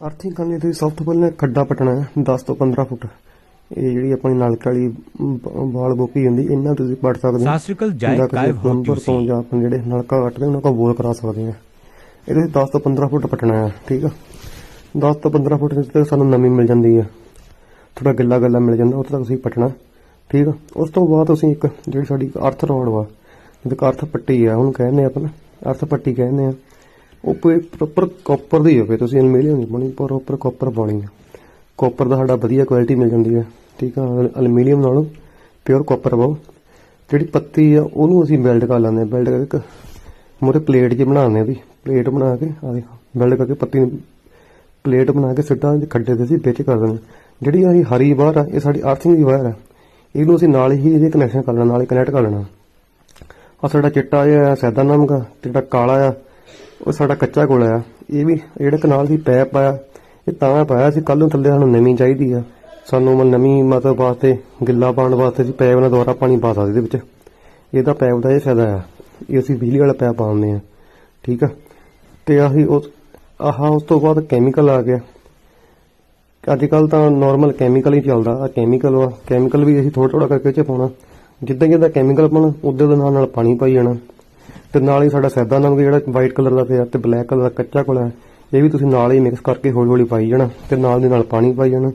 Earthing ਕਰਨ ਲਈ ਤੁਸੀਂ ਸਭ ਤੋਂ ਪਹਿਲਾਂ ਖੱਡਾ ਪਟਣਾ ਹੈ 10 ਤੋਂ 15 ਫੁੱਟ। ਇਹ ਜਿਹੜੀ ਆਪਣੀ ਨਲਕੇ ਵਾਲੀ ਬਾਲ ਬੋਕੀ ਹੁੰਦੀ ਇਹਨਾਂ ਤੁਸੀਂ ਪੜ ਸਕਦੇ ਹੋ। ਸਤਿ ਸ਼੍ਰੀ ਅਕਾਲ ਜੈ ਕਾਇਬ ਹੋ ਜਾਂ ਆਪਣੇ ਜਿਹੜੇ ਨਲਕਾ ਕੱਟਦੇ ਉਹਨਾਂ ਕੋਲ ਬੋਰ ਕਰਾ ਸਕਦੇ ਆ ਇਹ ਤੁਸੀਂ 10 ਤੋਂ 15 ਫੁੱਟ ਪਟਣਾ ਹੈ ਠੀਕ ਆ? 10 ਤੋਂ 15 ਫੁੱਟ ਜਿੱਥੇ ਤੱਕ ਸਾਨੂੰ ਨਵੀਂ ਮਿਲ ਜਾਂਦੀ ਹੈ ਥੋੜਾ ਗਿੱਲਾ ਗੱਲਾ ਮਿਲ ਜਾਂਦਾ ਉੱਥੇ ਤੱਕ ਤੁਸੀਂ ਪਟਣਾ ਠੀਕ ਆ? ਉਸ ਤੋਂ ਬਾਅਦ ਤੁਸੀਂ ਇੱਕ ਜਿਹੜੀ ਸਾਡੀ ਅਰਥ ਰੋਡ ਵਾ ਜਿਹਦੇ ਅਰਥ ਪੱਟੀ ਆ ਉਹਨੂੰ ਕਹਿੰਦੇ ਆ ਆਪਾਂ ਅਰਥ ਪੱਟੀ ਕਹਿੰਦੇ ਆ। ਉਹ ਪ੍ਰੋਪਰ ਕਾਪਰ ਦੀ ਹੋਵੇ ਤੁਸੀਂ ਐਲੂਮੀਨੀਅਮ ਨਹੀਂ ਪਾਉਣੀ ਪ੍ਰੋਪਰ ਕਾਪਰ ਪਾਉਣੀ ਆ। ਕਾਪਰ ਦਾ ਸਾਡਾ ਵਧੀਆ ਕੁਆਲਿਟੀ ਮਿਲ ਜਾਂਦੀ ਹੈ ਠੀਕ ਆ ਐਲੂਮੀਨੀਅਮ ਨਾਲੋਂ ਪਿਓਰ ਕਾਪਰ ਪਾਓ। ਜਿਹੜੀ ਪੱਤੀ ਆ, ਉਹਨੂੰ ਅਸੀਂ ਵੈਲਡ ਕਰ ਲੈਂਦੇ ਆ ਵੈਲਡ ਕਰਕੇ ਮੋਰੇ ਪਲੇਟ ਜੀ ਬਣਾਉਂਦੇ ਆ ਵੀ ਪਲੇਟ ਬਣਾ ਕੇ, ਆ ਦੇਖੋ ਵੈਲਡ ਕਰਕੇ ਪੱਤੀ ਨੂੰ ਪਲੇਟ ਬਣਾ ਕੇ ਸਿੱਧਾ ਖੱਡੇ ਦੇ ਅਸੀਂ ਵਿੱਚ ਕਰ ਦਿੰਦੇ ਹਾਂ। ਜਿਹੜੀ ਆਹ ਹਰੀ ਵਾਰ ਆ, ਇਹ ਸਾਡੀ ਅਰਥਿੰਗ ਦੀ ਵਾਇਰ ਆ। ਇਹਨੂੰ ਅਸੀਂ ਨਾਲ ਹੀ ਇਹਦੇ ਕਨੈਕਸ਼ਨ ਕਰ ਲੈਣਾ, ਨਾਲ ਹੀ ਕਨੈਕਟ ਕਰ ਲੈਣਾ। ਆ ਸਾਡਾ ਚਿੱਟਾ ਜਿਹਾ ਸੈਦਾ ਨਮਕ ਆ ਤੇ ਜਿਹੜਾ ਕਾਲਾ ਆ ਉਹ ਸਾਡਾ ਕੱਚਾ ਗੋਲਾ ਆ। ਇਹ ਵੀ ਜਿਹੜਾ ਕਨਾਲ ਦੀ ਪੈਪ ਆ। ਇਹ ਤਾਂ ਪਾਇਆ ਸੀ। ਕੱਲ ਨੂੰ ਥੱਲੇ ਸਾਨੂੰ ਨਵੀਂ ਚਾਹੀਦੀ ਆ। ਸਾਨੂੰ ਮ- ਨਵੀਂ ਮਤਲਬ ਵਾਸਤੇ ਗਿੱਲਾ ਪਾਉਣ ਵਾਸਤੇ ਅਸੀਂ ਪੈਪ ਨਾਲ ਦੁਬਾਰਾ ਪਾਣੀ ਪਾ ਸਕਦੇ ਇਹਦੇ ਵਿੱਚ। ਇਹਦਾ ਪੈਪ ਦਾ ਇਹ ਫਾਇਦਾ ਆ। ਇਹ ਅਸੀਂ ਬਿਜਲੀ ਵਾਲਾ ਪੈਪ ਪਾਉਂਦੇ ਆ। ਠੀਕ ਆ? ਤੇ ਆਹੀ ਉਸ, ਆਹ ਉਸ ਤੋਂ ਬਾਅਦ ਕੈਮੀਕਲ ਆ ਗਿਆ। ਅੱਜ ਕੱਲ ਤਾਂ ਨਾਰਮਲ ਕੈਮੀਕਲ ਹੀ ਚੱਲਦਾ। ਆ ਕੈਮੀਕਲ ਵਾ। ਕੈਮੀਕਲ ਵੀ ਅਸੀਂ ਥੋੜਾ ਥੋੜਾ ਕਰਕੇ 'ਚ ਪਾਉਣਾ। ਜਿੱਦਾਂ ਜਿੱਦਾਂ ਕੈਮੀਕਲ ਪਾਉਣਾ ਉਦੋਂ ਦੇ ਨਾਲ ਨਾਲ ਪਾਣੀ ਪਾਈ ਜਾਣਾ। ਤੇ ਨਾਲ ਹੀ ਸਾਡਾ ਸੈਦਾ ਨਮਕ ਜਿਹੜਾ ਵਾਈਟ ਕਲਰ ਦਾ ਪਿਆ ਤੇ ਬਲੈਕ ਕਲਰ ਦਾ ਕੱਚਾ ਕੋਲਾ ਹੈ, ਇਹ ਵੀ ਤੁਸੀਂ ਨਾਲ ਹੀ ਮਿਕਸ ਕਰਕੇ ਹੌਲੀ ਹੌਲੀ ਪਾਈ ਜਾਣਾ ਤੇ ਨਾਲ ਦੇ ਨਾਲ ਪਾਣੀ ਪਾਈ ਜਾਣਾ।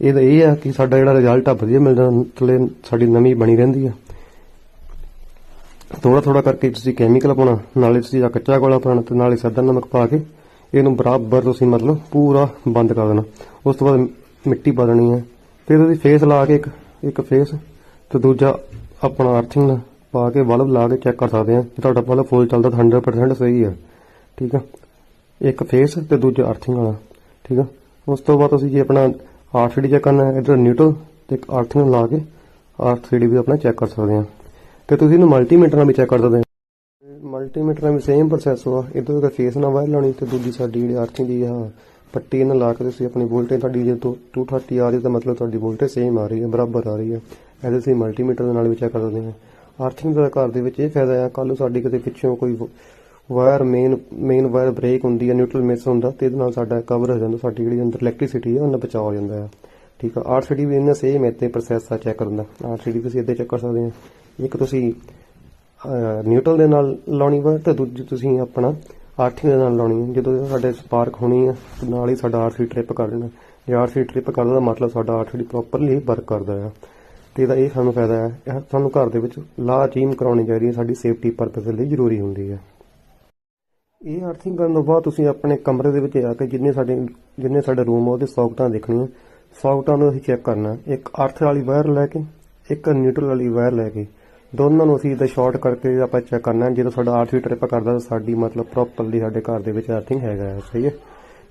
ਇਹਦਾ ਇਹ ਆ ਕਿ ਸਾਡਾ ਜਿਹੜਾ ਰਿਜ਼ਲਟ ਆ ਵਧੀਆ ਮਿਲ ਜਾਣਾ ਥੱਲੇ ਸਾਡੀ ਨਮੀ ਬਣੀ ਰਹਿੰਦੀ ਆ। ਥੋੜਾ ਥੋੜਾ ਕਰਕੇ ਤੁਸੀਂ ਕੈਮੀਕਲ ਪਾਉਣਾ ਨਾਲੇ ਤੁਸੀਂ ਆ ਕੱਚਾ ਕੋਲਾ ਪਾਉਣਾ ਤੇ ਨਾਲੇ ਸੈਦਾ ਨਮਕ ਪਾ ਕੇ ਇਹਨੂੰ ਬਰਾਬਰ ਤੁਸੀਂ ਮਤਲਬ ਪੂਰਾ ਬੰਦ ਕਰ ਦੇਣਾ। ਉਸ ਤੋਂ ਬਾਅਦ ਮਿੱਟੀ ਪਾ ਦੇਣੀ ਹੈ ਫਿਰ ਤੁਸੀਂ ਫੇਸ ਲਾ ਕੇ ਇੱਕ ਇੱਕ ਫੇਸ ਤੇ ਦੂਜਾ ਆਪਣਾ ਅਰਥਿੰਗ ਨਾਲ ਪਾ ਕੇ ਬਲਬ ਲਾ ਕੇ ਚੈੱਕ ਕਰ ਸਕਦੇ ਆ ਕਿ ਤੁਹਾਡਾ ਬਲਬ ਫੁੱਲ ਚੱਲਦਾ ਤਾਂ 100% ਸਹੀ ਆ ਠੀਕ ਆ? ਇੱਕ ਫੇਸ ਤੇ ਦੂਜਾ ਅਰਥਿੰਗ ਵਾਲਾ। ਠੀਕ ਆ? ਉਸ ਤੋਂ ਬਾਅਦ ਤੁਸੀਂ ਜੇ ਆਪਣਾ ਆਰਥੀਡੀ ਚੈੱਕ ਕਰਨਾ ਹੈ, ਇਧਰ ਨਿਊਟਰਲ ਤੇ ਇੱਕ ਅਰਥਿੰਗ ਲਾ ਕੇ ਆਰਥੀਡੀ ਵੀ ਆਪਣਾ ਚੈੱਕ ਕਰ ਸਕਦੇ ਆ ਤੇ ਤੁਸੀਂ ਇਹਨੂੰ ਮਲਟੀਮੀਟਰ ਨਾਲ ਵੀ ਚੈੱਕ ਕਰ ਸਕਦੇ ਆ ਮਲਟੀਮੀਟਰ ਨਾਲ ਵੀ ਸੇਮ ਪ੍ਰੋਸੈਸ ਹੋਆ ਇਦੋਂ ਇੱਕ ਫੇਸ ਨਾਲ ਵਾਇਰ ਲਾਉਣੀ ਤੇ ਦੂਜੀ ਸਾਡੀ ਜਿਹੜੀ ਅਰਥਿੰਗ ਦੀ ਆ, ਪੱਟੀ ਨਾਲ ਲਾ ਕੇ ਤੁਸੀਂ ਆਪਣੀ ਵੋਲਟੇਜ ਤੁਹਾਡੀ ਜੇ 230 ਆ ਰਹੀ ਤਾਂ ਮਤਲਬ ਤੁਹਾਡੀ ਵੋਲਟੇਜ ਸੇਮ ਆ ਰਹੀ ਹੈ, ਬਰਾਬਰ ਆ ਰਹੀ ਹੈ। ਇਹਦੇ ਤੁਸੀਂ ਮਲਟੀਮੀਟਰ ਦੇ ਨਾਲ ਵੀ ਚੈੱਕ ਕਰ ਸਕਦੇ ਹਾਂ। ਅਰਥਿੰਗ ਦਾ ਘਰ ਦੇ ਵਿੱਚ ਇਹ ਫਾਇਦਾ ਆ ਕੱਲ ਨੂੰ ਸਾਡੀ ਕਿਤੇ ਪਿੱਛੋਂ ਕੋਈ wire main main wire break ਹੁੰਦੀ ਹੈ ਨਿਊਟਰਲ ਮਿਸ ਹੁੰਦਾ, ਤੇ ਇਹਦੇ ਨਾਲ ਸਾਡਾ ਕਵਰ ਹੋ ਜਾਂਦਾ, ਸਾਡੀ ਜਿਹੜੀ ਅੰਦਰ ਇਲੈਕਟ੍ਰਿਸਿਟੀ ਹੈ ਉਹਨਾਂ ਬਚਾਅ ਹੋ ਜਾਂਦਾ ਹੈ ਠੀਕ ਆ ਆਰਸੀਡੀ ਵੀ ਇਹਨਾਂ ਸੇਮ ਇੱਥੇ ਪ੍ਰੋਸੈਸ ਆ ਚੈੱਕ ਕਰਨ ਦਾ। ਆਰਸੀਡੀ ਤੁਸੀਂ ਇੱਥੇ ਚੈੱਕ ਕਰ ਸਕਦੇ ਹੋ ਇੱਕ ਤੁਸੀਂ ਨਿਊਟਰਲ ਦੇ ਨਾਲ ਲਾਉਣੀ ਵਾ, ਤੇ ਦੂਜੀ ਤੁਸੀਂ ਆਪਣਾ ਆਰਥਿੰਗ ਦੇ ਨਾਲ ਲਾਉਣੀ ਹੈ ਜਦੋਂ ਸਾਡੇ ਸਪਾਰਕ ਹੋਣੀ ਹੈ ਨਾਲ ਹੀ ਸਾਡਾ ਆਰਸੀ ਟ੍ਰਿਪ ਕਰ ਦੇਣਾ। ਜੇ ਆਰਸੀ ਟ੍ਰਿਪ ਕਰਦਾ ਦਾ ਮਤਲਬ ਸਾਡਾ ਆਰਸੀ ਪ੍ਰੋਪਰਲੀ ਵਰਕ ਕਰਦਾ ਹੈ ਤੇ ਇਹਦਾ ਇਹ ਸਾਨੂੰ ਫਾਇਦਾ ਹੈ। ਇਹ ਸਾਨੂੰ ਘਰ ਦੇ ਵਿੱਚ ਲਾ ਚੀਮ ਕਰਾਉਣੀ ਚਾਹੀਦੀ ਹੈ। ਸਾਡੀ ਸੇਫਟੀ ਪਰਪਸ ਲਈ ਜ਼ਰੂਰੀ ਹੁੰਦੀ ਹੈ। ਇਹ ਅਰਥਿੰਗ ਕਰਨ ਤੋਂ ਬਾਅਦ ਤੁਸੀਂ ਆਪਣੇ ਕਮਰੇ ਦੇ ਵਿੱਚ ਆ ਕੇ ਜਿੰਨੇ ਸਾਡੇ ਜਿੰਨੇ ਸਾਡੇ ਰੂਮ ਆ, ਉਹਦੇ ਸੌਕਟਾਂ ਦੇਖਣੀਆਂ। ਸੌਕਟਾਂ ਨੂੰ ਅਸੀਂ ਚੈੱਕ ਕਰਨਾ ਇੱਕ ਅਰਥ ਵਾਲੀ ਵਾਇਰ ਲੈ ਕੇ, ਇੱਕ ਨਿਊਟਰਲ ਵਾਲੀ ਵਾਇਰ ਲੈ ਕੇ। ਦੋਨਾਂ ਨੂੰ ਅਸੀਂ ਇਹਦਾ ਸ਼ਾਰਟ ਕਰਕੇ ਆਪਾਂ ਚੈੱਕ ਕਰਨਾ ਜਦੋਂ ਸਾਡਾ ਆਰਥ ਵੀ ਟ੍ਰਿਪ ਕਰਦਾ ਤਾਂ ਸਾਡੀ ਮਤਲਬ ਪ੍ਰੋਪਰਲੀ ਸਾਡੇ ਘਰ ਦੇ ਵਿੱਚ ਅਰਥਿੰਗ ਹੈਗਾ ਹੈ। ਸਹੀ ਹੈ।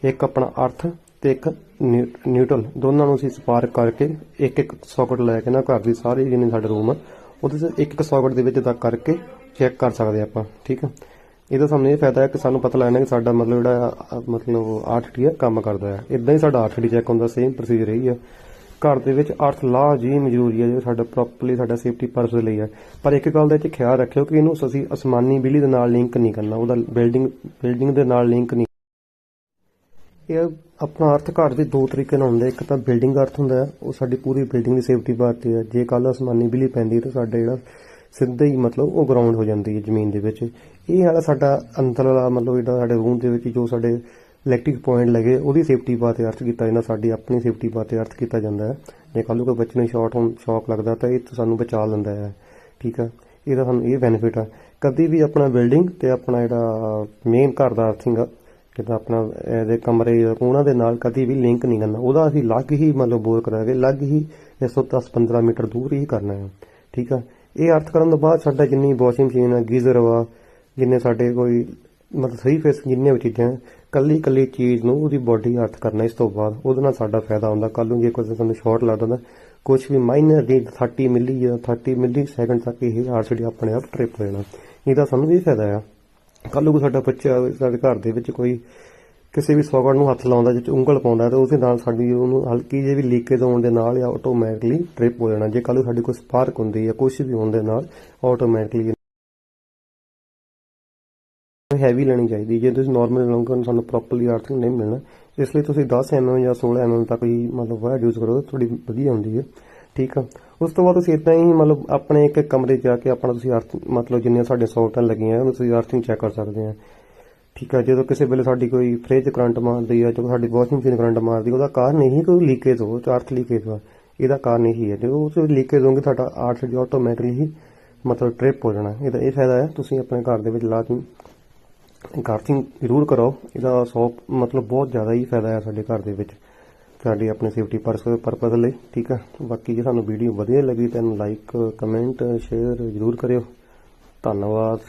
ਇੱਕ ਆਪਣਾ ਅਰਥ ਤੇ ਇੱਕ ਨਿਊ- ਨਿਊਟਰਲ ਦੋਨਾਂ ਨੂੰ ਅਸੀਂ ਸਪਾਰਕ ਕਰਕੇ ਇੱਕ ਇੱਕ ਸੌਕਟ ਲੈ ਕੇ ਨਾ ਘਰ ਦੀ ਸਾਰੀ ਜਿੰਨੇ ਸਾਡੇ ਰੂਮ ਆ ਉਹਦੇ 'ਚ ਇੱਕ ਇੱਕ ਸੌਕਟ ਦੇ ਵਿੱਚ ਤੱਕ ਕਰਕੇ ਚੈੱਕ ਕਰ ਸਕਦੇ ਆਪਾਂ ਠੀਕ ਹੈ ਇਹਦਾ ਸਾਨੂੰ ਇਹ ਫਾਇਦਾ ਹੈ ਕਿ ਸਾਨੂੰ ਪਤਾ ਲੱਗਣਾ ਕਿ ਸਾਡਾ ਮਤਲਬ ਜਿਹੜਾ ਅ, ਮਤਲਬ ਆਰਥਡੀ ਹੈ ਕੰਮ ਕਰਦਾ ਹੈ। ਇਦਾਂ ਹੀ ਸਾਡਾ ਆਰਥਡੀ ਚੈੱਕ ਹੁੰਦਾ ਸੇਮ ਪ੍ਰੋਸੀਜਰ ਹੀ ਹੈ ਘਰ ਦੇ ਵਿੱਚ ਅਰਥ ਲਾ ਜੀ ਜ਼ਰੂਰੀ ਹੈ ਜੋ ਸਾਡਾ ਪ੍ਰੋਪਰਲੀ ਸਾਡਾ ਸੇਫਟੀ ਪਰਪਸ ਲਈ ਹੈ ਪਰ ਇੱਕ ਗੱਲ ਦਾ ਇਹ ਖਿਆਲ ਰੱਖਿਓ ਕਿ ਇਹਨੂੰ ਅਸੀਂ ਅਸਮਾਨੀ ਬਿਜਲੀ ਦੇ ਨਾਲ ਲਿੰਕ ਨਹੀਂ ਕਰਨਾ ਉਹਦਾ ਬਿਲਡਿੰਗ ਬਿਲਡਿੰਗ ਦੇ ਨਾਲ ਲਿੰਕ ਨਹੀਂ ਇਹ ਆਪਣਾ ਅਰਥ ਘਰ ਦੇ ਦੋ ਤਰੀਕੇ ਨਾਲ ਹੁੰਦਾ ਇੱਕ ਤਾਂ ਬਿਲਡਿੰਗ ਅਰਥ ਹੁੰਦਾ ਉਹ ਸਾਡੀ ਪੂਰੀ ਬਿਲਡਿੰਗ ਦੀ ਸੇਫਟੀ ਵਾਸਤੇ ਹੈ। ਜੇ ਕੱਲ ਅਸਮਾਨੀ ਬਿਜਲੀ ਪੈਂਦੀ ਤਾਂ ਸਾਡਾ ਜਿਹੜਾ ਸਿੱਧਾ ਹੀ ਮਤਲਬ ਉਹ ਗਰਾਊਂਡ ਹੋ ਜਾਂਦੀ ਹੈ ਜ਼ਮੀਨ ਦੇ ਵਿੱਚ। ਇਹ ਵਾਲਾ ਸਾਡਾ ਅੰਦਰ ਵਾਲਾ ਮਤਲਬ ਜਿਹੜਾ ਸਾਡੇ ਰੂਮ ਦੇ ਵਿੱਚ ਜੋ ਸਾਡੇ ਇਲੈਕਟ੍ਰਿਕ ਪੁਆਇੰਟ ਲੱਗੇ, ਉਹਦੀ ਸੇਫਟੀ ਵਾਸਤੇ ਅਰਥ ਕੀਤਾ ਜਾਂਦਾ, ਸਾਡੀ ਆਪਣੀ ਸੇਫਟੀ ਵਾਸਤੇ ਅਰਥ ਕੀਤਾ ਜਾਂਦਾ ਹੈ। ਜੇ ਕੱਲ ਨੂੰ ਕੋਈ ਬੱਚੇ ਨੂੰ ਸ਼ਾਰਟ ਹੋਣ, ਸ਼ੌਕ ਲੱਗਦਾ ਤਾਂ ਇਹ ਸਾਨੂੰ ਬਚਾ ਲੈਂਦਾ ਹੈ। ਠੀਕ ਹੈ? ਇਹਦਾ ਸਾਨੂੰ ਇਹ ਬੈਨੀਫਿਟ ਆ। ਕਦੀ ਵੀ ਆਪਣਾ ਬਿਲਡਿੰਗ ਤੇ ਆਪਣਾ ਜਿਹੜਾ ਮੇਨ ਘਰ ਦਾ ਅਰਥਿੰਗ ਆ ਜਿੱਦਾਂ ਆਪਣਾ ਇਹਦੇ ਕਮਰੇ ਜਾਂ ਉਹਨਾਂ ਦੇ ਨਾਲ ਕਦੀ ਵੀ ਲਿੰਕ ਨਹੀਂ ਕਰਨਾ। ਉਹਦਾ ਅਸੀਂ ਅਲੱਗ ਹੀ ਮਤਲਬ ਬੋਰ ਕਰਾਂਗੇ, ਅਲੱਗ ਹੀ 110 15 ਮੀਟਰ ਦੂਰ ਹੀ ਕਰਨਾ ਹੈ। ਠੀਕ ਆ? ਇਹ ਅਰਥ ਕਰਨ ਤੋਂ ਬਾਅਦ ਸਾਡਾ ਜਿੰਨੀ ਵਾਸ਼ਿੰਗ ਮਸ਼ੀਨ ਆ, ਗੀਜ਼ਰ ਵਾ, ਜਿੰਨੇ ਸਾਡੇ ਕੋਈ ਮਤਲਬ ਸਹੀ ਫੇਸ ਜਿੰਨੀਆਂ ਵੀ ਚੀਜ਼ਾਂ ਕੱਲੀ ਕੱਲੀ ਚੀਜ਼ ਨੂੰ ਉਹਦੀ ਬਾਡੀ ਅਰਥ ਕਰਨਾ ਇਸ ਤੋਂ ਬਾਅਦ, ਉਹਦੇ ਨਾਲ ਸਾਡਾ ਫਾਇਦਾ ਹੁੰਦਾ। ਕੱਲ ਨੂੰ ਜੇ ਕੋਈ ਸਾਨੂੰ ਸ਼ਾਰਟ ਲੱਗਦਾ ਤਾਂ ਕੁਝ ਵੀ ਮਾਈਨਰ ਦੀ 30 ਮਿਲੀ ਜਾਂ 30 ਮਿਲੀ ਸੈਕਿੰਡ ਤੱਕ ਇਹ ਆਰਸੀਡੀ ਆਪਣੇ ਆਪ ਟ੍ਰਿਪ ਹੋ ਜਾਣਾ। ਇਹਦਾ ਸਾਨੂੰ ਇਹ ਫਾਇਦਾ ਆ। ਕੱਲ ਨੂੰ ਕੋਈ ਸਾਡਾ ਬੱਚਾ ਸਾਡੇ ਘਰ ਦੇ ਵਿੱਚ ਕੋਈ ਕਿਸੇ ਵੀ ਸੌਕਟ ਨੂੰ ਹੱਥ ਲਾਉਂਦਾ ਜਿੱਚ ਉਂਗਲ ਪਾਉਂਦਾ, ਤਾਂ ਉਹਦੇ ਨਾਲ ਸਾਡੀ ਉਹਨੂੰ ਹਲਕੀ ਜਿਹੀ ਵੀ ਲੀਕੇਜ ਹੋਣ ਦੇ ਨਾਲ ਜਾਂ ਆਟੋਮੈਟਿਕਲੀ ਟ੍ਰਿਪ ਹੋ ਜਾਣਾ। ਜੇ ਕੱਲ ਨੂੰ ਸਾਡੀ ਕੋਈ ਸਪਾਰਕ ਹੁੰਦੀ ਹੈ ਕੁਝ ਵੀ ਹੋਣ ਦੇ ਨਾਲ ਆਟੋਮੈਟਿਕਲੀ ਹੈਵੀ ਲੈਣੀ ਚਾਹੀਦੀ। ਜੇ ਤੁਸੀਂ ਨਾਰਮਲ ਲਓਗੇ ਸਾਨੂੰ ਪ੍ਰੋਪਰਲੀ ਆਰਥਿੰਗ ਨਹੀਂ ਮਿਲਣਾ। ਇਸ ਲਈ ਤੁਸੀਂ 10 mm ਜਾਂ 16 mm ਤੱਕ ਹੀ ਮਤਲਬ ਵਾਇਰ ਯੂਜ਼ ਕਰੋ। ਥੋੜੀ ਵਧੀਆ ਹੁੰਦੀ ਹੈ। ਠੀਕ ਆ? ਉਸ ਤੋਂ ਬਾਅਦ ਤੁਸੀਂ ਇਦਾਂ ਹੀ ਮਤਲਬ ਆਪਣੇ ਇੱਕ ਕਮਰੇ 'ਚ ਜਾ ਕੇ ਆਪਣਾ ਤੁਸੀਂ ਅਰਥ, ਮਤਲਬ ਜਿੰਨੀਆਂ ਸਾਡੇ ਸੌਕਟਾਂ ਲੱਗੀਆਂ, ਉਹਨੂੰ ਤੁਸੀਂ ਅਰਥਿੰਗ ਚੈੱਕ ਕਰ ਸਕਦੇ ਆ। ਠੀਕ ਆ? ਜਦੋਂ ਕਿਸੇ ਵੇਲੇ ਸਾਡੀ ਕੋਈ ਫ੍ਰਿਜ ਕਰੰਟ ਮਾਰਦੀ ਆ ਜਾਂ ਸਾਡੀ ਵਾਸ਼ਿੰਗ ਮਸ਼ੀਨ ਕਰੰਟ ਮਾਰਦੀ ਉਹਦਾ ਕਾਰਨ ਇਹੀ ਕੋਈ ਲੀਕੇਜ ਹੋ ਅਰਥ ਲੀਕੇਜ ਵਾ। ਇਹਦਾ ਕਾਰਨ ਇਹੀ। ਹੈ ਜਦੋਂ ਉਹ ਲੀਕੇਜ ਹੋਣਗੇ ਤੁਹਾਡਾ ਅਰਥ ਜੋ ਆਟੋਮੈਟਿਕਲੀ ਹੀ ਮਤਲਬ ਟ੍ਰਿਪ ਹੋ ਜਾਣਾ। ਇਹਦਾ ਇਹ ਫਾਇਦਾ ਹੈ, ਤੁਸੀਂ ਆਪਣੇ ਘਰ ਦੇ ਵਿੱਚ ਲਾਜ਼ਮੀ ਗਾਰਥਿੰਗ ਜ਼ਰੂਰ ਕਰਾਓ। ਇਹਦਾ ਸੌ ਮਤਲਬ ਬਹੁਤ ਜ਼ਿਆਦਾ ਹੀ ਫਾਇਦਾ ਹੈ ਸਾਡੇ ਘਰ ਦੇ ਵਿੱਚ। ਸਾਡੀ ਆਪਣੀ ਸੇਫਟੀ ਪਰਪਸ ਲਈ, ਠੀਕ ਹੈ ਬਾਕੀ ਜੇ ਤੁਹਾਨੂੰ ਵੀਡੀਓ ਵਧੀਆ ਲੱਗੀ, ਤਾਂ ਇਹਨੂੰ ਲਾਈਕ ਕਮੈਂਟ ਸ਼ੇਅਰ ਜ਼ਰੂਰ ਕਰਿਓ। ਧੰਨਵਾਦ।